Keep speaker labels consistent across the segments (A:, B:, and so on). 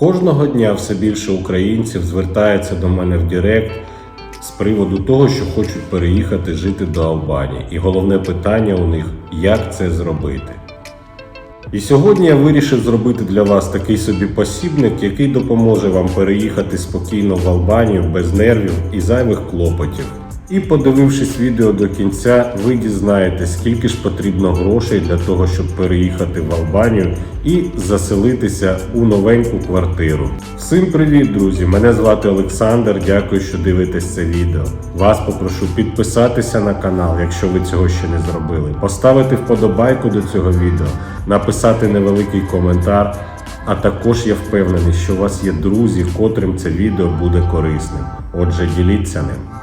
A: Кожного дня все більше українців звертається до мене в Директ з приводу того, що хочуть переїхати жити до Албанії. І головне питання у них як це зробити. І сьогодні я вирішив зробити для вас такий собі посібник, який допоможе вам переїхати спокійно в Албанію без нервів і зайвих клопотів. І подивившись відео до кінця, ви дізнаєтесь, скільки ж потрібно грошей для того, щоб переїхати в Албанію і заселитися у новеньку квартиру. Всім привіт, друзі! Мене звати Олександр. Дякую, що дивитесь це відео. Вас попрошу підписатися на канал, якщо ви цього ще не зробили, поставити вподобайку до цього відео, написати невеликий коментар. А також я впевнений, що у вас є друзі, котрим це відео буде корисним. Отже, діліться ним.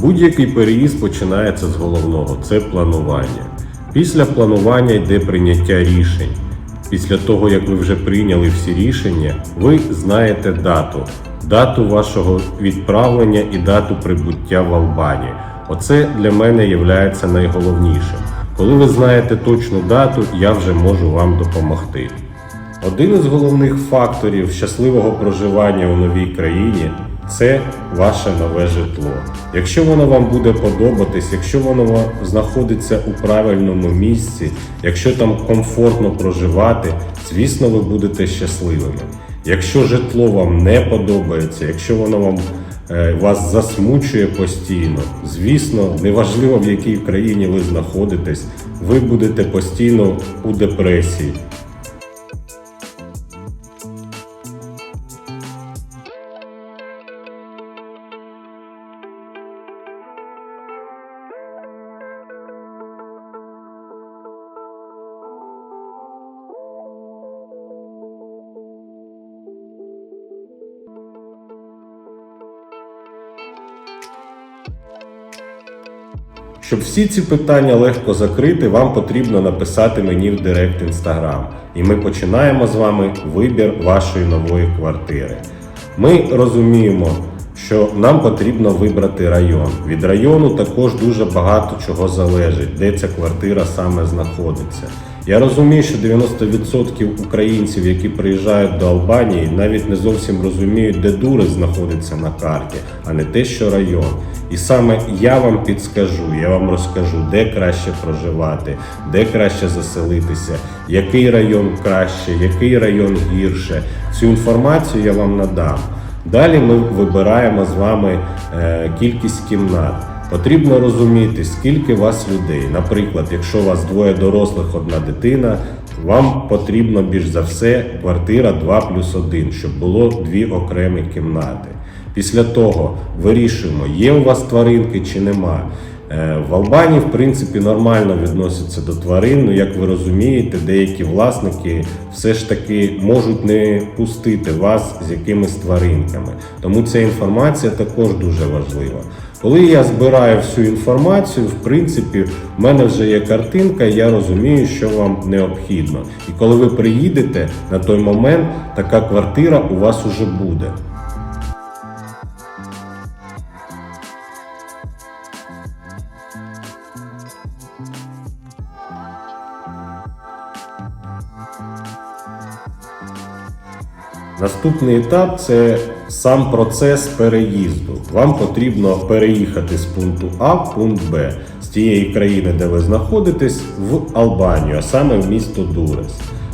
A: Будь-який переїзд починається з головного це планування. Після планування йде прийняття рішень. Після того, як ви вже прийняли всі рішення, ви знаєте дату, дату вашого відправлення і дату прибуття в Албанію. Оце для мене є найголовнішим. Коли ви знаєте точну дату, я вже можу вам допомогти. Один із головних факторів щасливого проживання у новій країні це ваше нове житло. Якщо воно вам буде подобатись, якщо воно знаходиться у правильному місці, якщо там комфортно проживати, звісно, ви будете щасливими. Якщо житло вам не подобається, якщо воно вам е, вас засмучує постійно, звісно, неважливо в якій країні ви знаходитесь, ви будете постійно у депресії. Щоб всі ці питання легко закрити, вам потрібно написати мені в Директ Інстаграм. І ми починаємо з вами вибір вашої нової квартири. Ми розуміємо, що нам потрібно вибрати район. Від району також дуже багато чого залежить, де ця квартира саме знаходиться. Я розумію, що 90% українців, які приїжджають до Албанії, навіть не зовсім розуміють, де Дурес знаходиться на карті, а не те, що район. І саме я вам підскажу, я вам розкажу, де краще проживати, де краще заселитися, який район краще, який район гірше. Цю інформацію я вам надам. Далі ми вибираємо з вами е, кількість кімнат. Потрібно розуміти, скільки вас людей. Наприклад, якщо у вас двоє дорослих, одна дитина, вам потрібно більш за все квартира 2 плюс 1, щоб було дві окремі кімнати. Після того вирішуємо, є у вас тваринки чи нема. Е, В Албанії, в принципі, нормально відносяться до тварин. Ну, як ви розумієте, деякі власники все ж таки можуть не пустити вас з якимись тваринками. Тому ця інформація також дуже важлива. Коли я збираю всю інформацію, в принципі, в мене вже є картинка, і я розумію, що вам необхідно. І коли ви приїдете на той момент, така квартира у вас уже буде. Наступний етап це сам процес переїзду. Вам потрібно переїхати з пункту А в пункт Б з тієї країни, де ви знаходитесь, в Албанію, а саме в місто Дурес.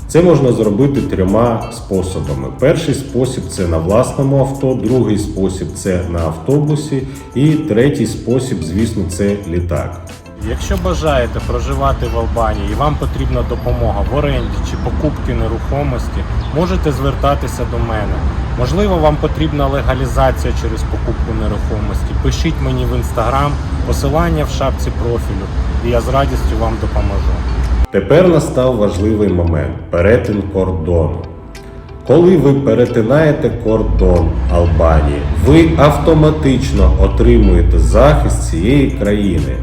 A: Це можна зробити трьома способами. Перший спосіб це на власному авто, другий спосіб це на автобусі, і третій спосіб, звісно, це літак.
B: Якщо бажаєте проживати в Албанії і вам потрібна допомога в оренді чи покупки нерухомості, можете звертатися до мене. Можливо, вам потрібна легалізація через покупку нерухомості. Пишіть мені в інстаграм, посилання в шапці профілю, і я з радістю вам допоможу.
A: Тепер настав важливий момент перетин кордону. Коли ви перетинаєте кордон Албанії, ви автоматично отримуєте захист цієї країни.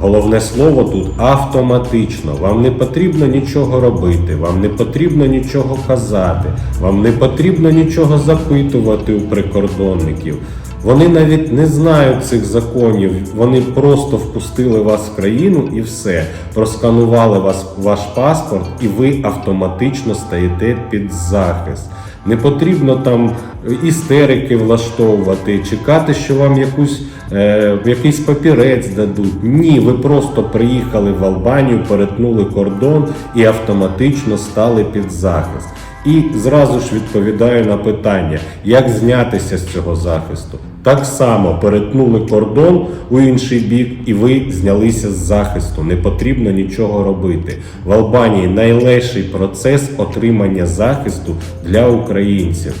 A: Головне слово тут автоматично. Вам не потрібно нічого робити, вам не потрібно нічого казати, вам не потрібно нічого запитувати у прикордонників. Вони навіть не знають цих законів, вони просто впустили вас в країну і все. Просканували вас ваш паспорт, і ви автоматично стаєте під захист. Не потрібно там істерики влаштовувати, чекати, що вам якусь, е, якийсь папірець дадуть. Ні, ви просто приїхали в Албанію, перетнули кордон і автоматично стали під захист. І зразу ж відповідаю на питання, як знятися з цього захисту. Так само перетнули кордон у інший бік, і ви знялися з захисту. Не потрібно нічого робити. В Албанії найлегший процес отримання захисту для українців.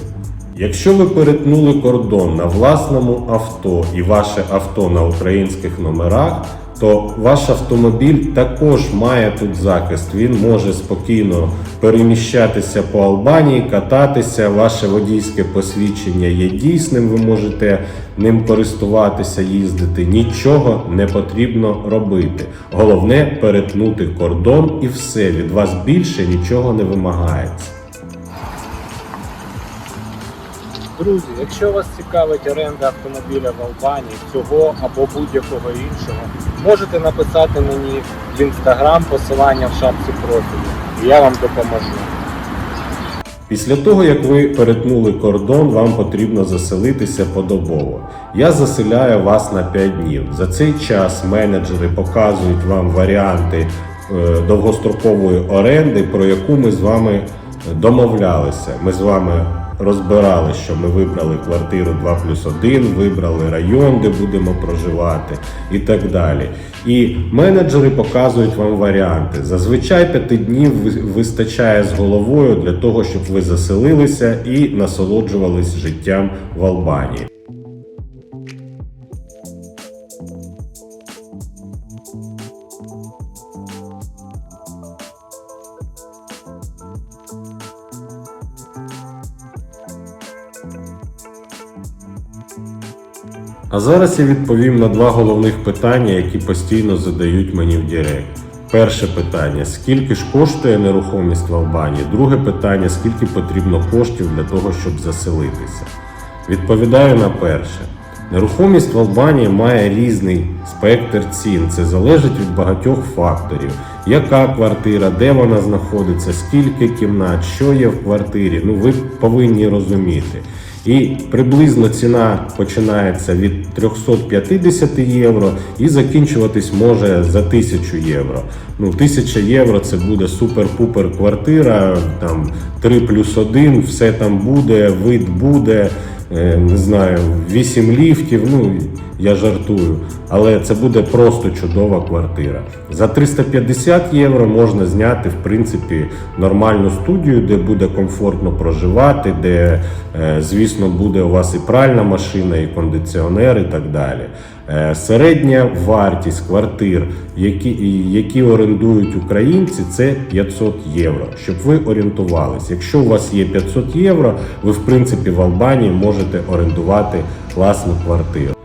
A: Якщо ви перетнули кордон на власному авто і ваше авто на українських номерах, то ваш автомобіль також має тут захист. Він може спокійно переміщатися по Албанії, кататися. Ваше водійське посвідчення є дійсним. Ви можете ним користуватися, їздити. Нічого не потрібно робити. Головне перетнути кордон і все. Від вас більше нічого не вимагається.
B: Друзі, якщо вас цікавить оренда автомобіля в Албанії, цього або будь-якого іншого, можете написати мені в інстаграм посилання в шапці профілю, і я вам допоможу.
A: Після того, як ви перетнули кордон, вам потрібно заселитися подобово. Я заселяю вас на 5 днів. За цей час менеджери показують вам варіанти е, довгострокової оренди, про яку ми з вами домовлялися. Ми з вами розбирали, що ми вибрали квартиру 2 плюс 1, вибрали район, де будемо проживати і так далі. І менеджери показують вам варіанти. Зазвичай 5 днів ви- вистачає з головою для того, щоб ви заселилися і насолоджувались життям в Албанії. А зараз я відповім на два головних питання, які постійно задають мені в Директ. Перше питання: скільки ж коштує нерухомість в Албанії? Друге питання: скільки потрібно коштів для того, щоб заселитися? Відповідаю на перше. Нерухомість в Албанії має різний спектр цін. Це залежить від багатьох факторів. Яка квартира, де вона знаходиться, скільки кімнат, що є в квартирі. Ну ви повинні розуміти. І приблизно ціна починається від 350 євро і закінчуватись може за 1000 євро. Ну, 1000 євро це буде супер-пупер квартира, там 3 плюс 1, все там буде, вид буде, е, не знаю, 8 ліфтів. Ну, я жартую, але це буде просто чудова квартира. За 350 євро можна зняти в принципі нормальну студію, де буде комфортно проживати, де, е, звісно, буде у вас і пральна машина, і кондиціонер, і так далі. Е, Середня вартість квартир, які, які орендують українці, це 500 євро. Щоб ви орієнтувалися. Якщо у вас є 500 євро, ви в принципі в Албанії можете орендувати класну квартиру.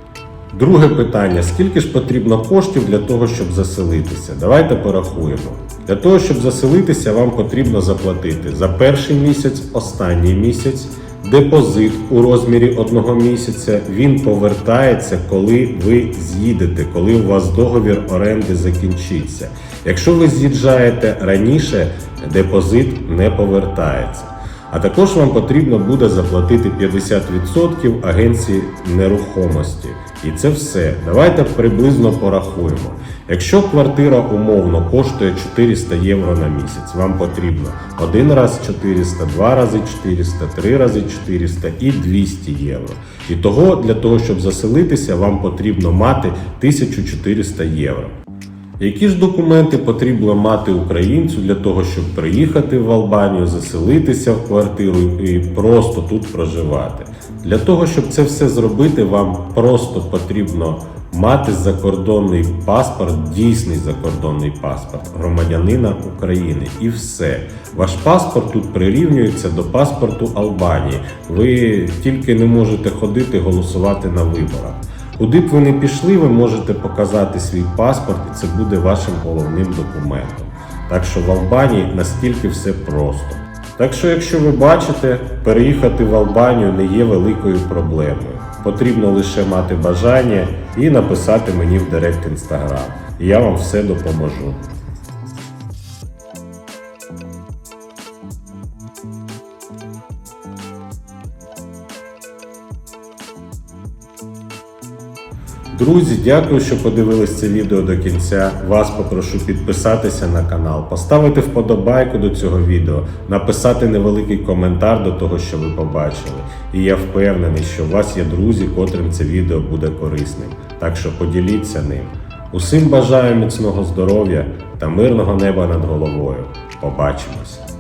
A: Друге питання: скільки ж потрібно коштів для того, щоб заселитися? Давайте порахуємо. Для того, щоб заселитися, вам потрібно заплатити за перший місяць, останній місяць, депозит у розмірі одного місяця. Він повертається, коли ви з'їдете, коли у вас договір оренди закінчиться. Якщо ви з'їжджаєте раніше, депозит не повертається. А також вам потрібно буде заплатити 50% агенції нерухомості. І це все. Давайте приблизно порахуємо. Якщо квартира умовно коштує 400 євро на місяць, вам потрібно один раз 400, два рази 400, три рази 400 і 200 євро. І того для того, щоб заселитися, вам потрібно мати 1400 євро. Які ж документи потрібно мати українцю для того, щоб приїхати в Албанію, заселитися в квартиру і просто тут проживати? Для того, щоб це все зробити, вам просто потрібно мати закордонний паспорт, дійсний закордонний паспорт громадянина України. І все. Ваш паспорт тут прирівнюється до паспорту Албанії. Ви тільки не можете ходити голосувати на виборах. Куди б ви не пішли, ви можете показати свій паспорт, і це буде вашим головним документом. Так що в Албанії настільки все просто. Так що, якщо ви бачите, переїхати в Албанію не є великою проблемою. Потрібно лише мати бажання і написати мені в Директ Інстаграм. І я вам все допоможу. Друзі, дякую, що подивились це відео до кінця. Вас попрошу підписатися на канал, поставити вподобайку до цього відео, написати невеликий коментар до того, що ви побачили. І я впевнений, що у вас є друзі, котрим це відео буде корисним. Так що поділіться ним. Усім бажаю міцного здоров'я та мирного неба над головою. Побачимось!